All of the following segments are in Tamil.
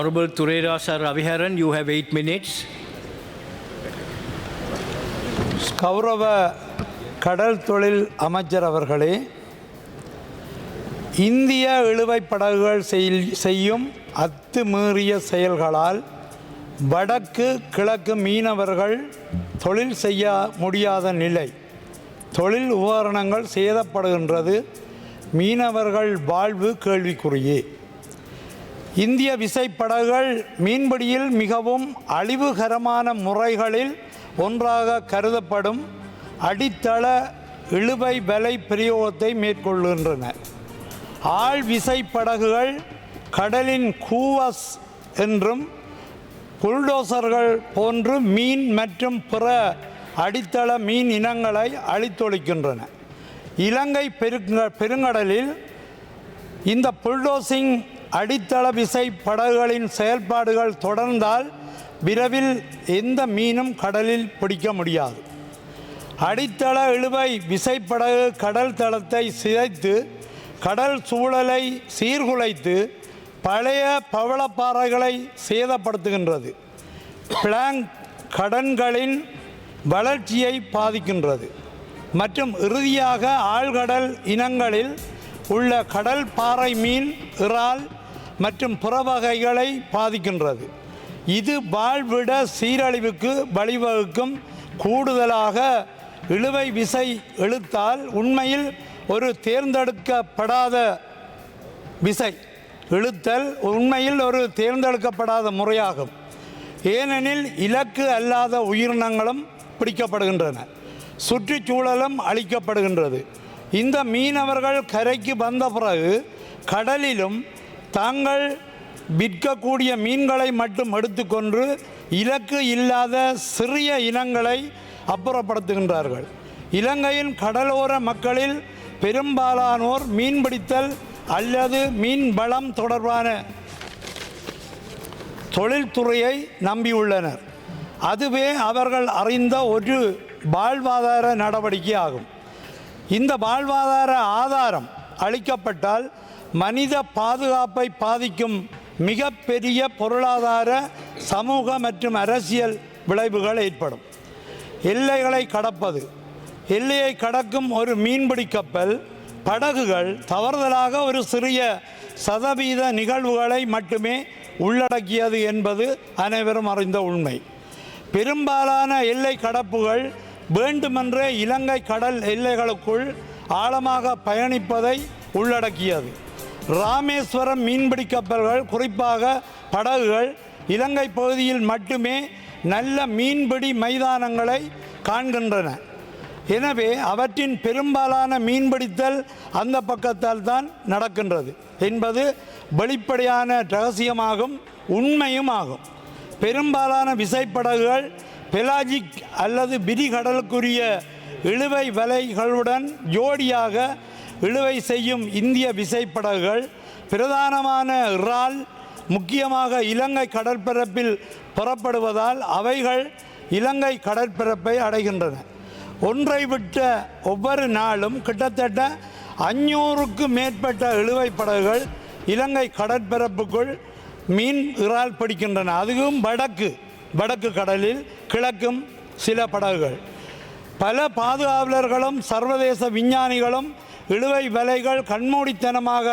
Honorable Turerasa Raviharan, you have eight minutes. கௌரவ கடல் தொழில் அமைச்சர் அவர்களே இந்திய இழுவைப் படகுகள் செய்- செய்யும் அத்துமீறிய செயல்களால் வடக்கு கிழக்கு மீனவர்கள் தொழில் செய்ய முடியாத நிலை. தொழில் உபகரணங்கள் சேதப்படுகின்றது. மீனவர்கள் வாழ்வு கேள்விக்குறியே. இந்திய விசைப்படகுகள் மீன்பிடியில் மிகவும் அழிவுகரமான முறைகளில் ஒன்றாக கருதப்படும் அடித்தள இழுவை வலை பிரயோகத்தை மேற்கொள்கின்றன. ஆள் விசைப்படகுகள் கடலின் கூவஸ் என்றும் புல்டோசர்கள் போன்று மீன் மற்றும் பிற அடித்தள மீன் இனங்களை அழித்தொழிக்கின்றன. இலங்கை பெருங்க பெருங்கடலில் இந்த புல்டோசிங் அடித்தள விசை படகுகளின் செயல்பாடுகள் தொடர்ந்தால் விரைவில் எந்த மீனும் கடலில் பிடிக்க முடியாது. அடித்தள இழுவை விசைப்படகு கடல் தளத்தை சிதைத்து கடல் சூழலை சீர்குலைத்து பழைய பவளப்பாறைகளை சேதப்படுத்துகின்றது. பிளாங்க் கடன்களின் வளர்ச்சியை பாதிக்கின்றது. மற்றும் இறுதியாக ஆழ்கடல் இனங்களில் உள்ள கடல் பாறை மீன் இறால் மற்றும் பிற வகைகளை பாதிக்கின்றது. இது வாழ்விட சீரழிவுக்கு வழிவகுக்கும். கூடுதலாக இழுவை விசை இழுத்தால் உண்மையில் ஒரு தேர்ந்தெடுக்கப்படாத விசை இழுத்தல் உண்மையில் ஒரு தேர்ந்தெடுக்கப்படாத முறையாகும். ஏனெனில் இலக்கு அல்லாத உயிரினங்களும் பிடிக்கப்படுகின்றன. சுற்றுச்சூழலும் அழிக்கப்படுகின்றது. இந்த மீனவர்கள் கரைக்கு வந்த பிறகு கடலிலும் தாங்கள் விற்கக்கூடிய மீன்களை மட்டும் எடுத்துக்கொண்டு இலக்கு இல்லாத சிறிய இனங்களை அப்புறப்படுத்துகின்றார்கள். இலங்கையின் கடலோர மக்களில் பெரும்பாலானோர் மீன்பிடித்தல் அல்லது மீன் வளம் தொடர்பான தொழில்துறையை நம்பியுள்ளனர். அதுவே அவர்கள் அறிந்த ஒரு வாழ்வாதார நடவடிக்கை ஆகும் இந்த வாழ்வாதார ஆதாரம் அளிக்கப்பட்டால் மனித பாதுகாப்பை பாதிக்கும் மிகப்பெரிய பொருளாதார சமூக மற்றும் அரசியல் விளைவுகள் ஏற்படும். எல்லைகளை கடப்பது எல்லையை கடக்கும் ஒரு மீன்பிடி கப்பல் படகுகள் தவறுதலாக ஒரு சிறிய சதவீத நிகழ்வுகளை மட்டுமே உள்ளடக்கியது என்பது அனைவரும் அறிந்த உண்மை. பெரும்பாலான எல்லை கடப்புகள் வேண்டுமென்றே இலங்கை கடல் எல்லைகளுக்குள் ஆழமாக பயணிப்பதை உள்ளடக்கியது. ராமேஸ்வரம் மீன்பிடி கப்பல்கள் குறிப்பாக படகுகள் இலங்கை பகுதியில் மட்டுமே நல்ல மீன்பிடி மைதானங்களை காண்கின்றன. எனவே அவற்றின் பெரும்பாலான மீன்பிடித்தல் அந்த பக்கத்தால் தான் நடக்கின்றது. என்பது வெளிப்படையான ரகசியமாகும் உண்மையும் ஆகும். பெரும்பாலான விசைப்படகுகள் பெலாஜிக் அல்லது விரிகடலுக்குரிய இழுவை வலைகளுடன் ஜோடியாக இழுவை செய்யும் இந்திய விசைப்படகுகள் பிரதானமான இறால் முக்கியமாக இலங்கை கடற்பரப்பில் புறப்படுவதால் அவைகள் இலங்கை கடற்பரப்பை அடைகின்றன. ஒன்றை விட்ட ஒவ்வொரு நாளும் கிட்டத்தட்ட அஞ்சூறுக்கு மேற்பட்ட இழுவை படகுகள் இலங்கை கடற்பரப்புக்குள் மீன் இறால் பிடிக்கின்றன. அதுவும் வடக்கு வடக்கு கடலில் கிழக்கும் சில படகுகள். பல பாதுகாவலர்களும் சர்வதேச விஞ்ஞானிகளும் இழுவை வலைகள் கண்மூடித்தனமாக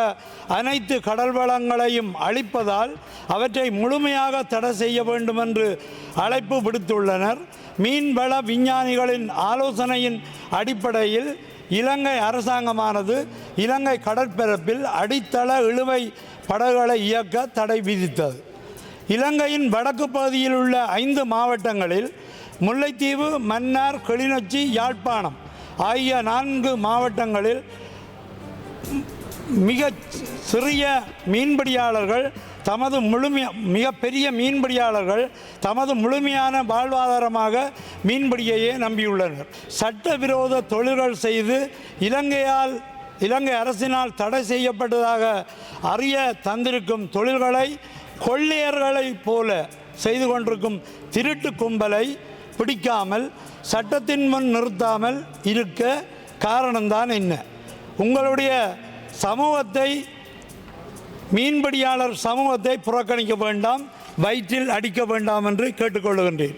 அனைத்து கடல் வளங்களையும் அழிப்பதால் அவற்றை முழுமையாக தடை செய்ய வேண்டும் என்று அழைப்பு விடுத்துள்ளனர். மீன்வள விஞ்ஞானிகளின் ஆலோசனையின் அடிப்படையில் இலங்கை அரசாங்கமானது இலங்கை கடற்பரப்பில் அடித்தள இழுவை படகுகளை இயக்க தடை விதித்தது. இலங்கையின் வடக்கு பகுதியில் உள்ள ஐந்து மாவட்டங்களில் முல்லைத்தீவு மன்னார் கிளிநொச்சி யாழ்ப்பாணம் ஆகிய நான்கு மாவட்டங்களில் மிக சிறிய மீன்பிடியாளர்கள் தமது முழுமைய மிகப்பெரிய மீன்பிடியாளர்கள் தமது முழுமையான வாழ்வாதாரமாக மீன்பிடியையே நம்பியுள்ளனர். சட்டவிரோத தொழில்கள் செய்து இலங்கையால் இலங்கை அரசினால் தடை செய்யப்பட்டதாக அறிய தந்திருக்கும் தொழில்களை கொள்ளையர்களைப் போல செய்து கொண்டிருக்கும் திருட்டு கும்பலை பிடிக்காமல் சட்டத்தின் முன் நிறுத்தாமல் இருக்க காரணம்தான் என்ன? உங்களுடைய சமூகத்தை மீன்பிடியாளர் சமூகத்தை புறக்கணிக்க வேண்டாம் வயிற்றில் அடிக்க வேண்டாம் என்று கேட்டுக்கொள்கின்றேன்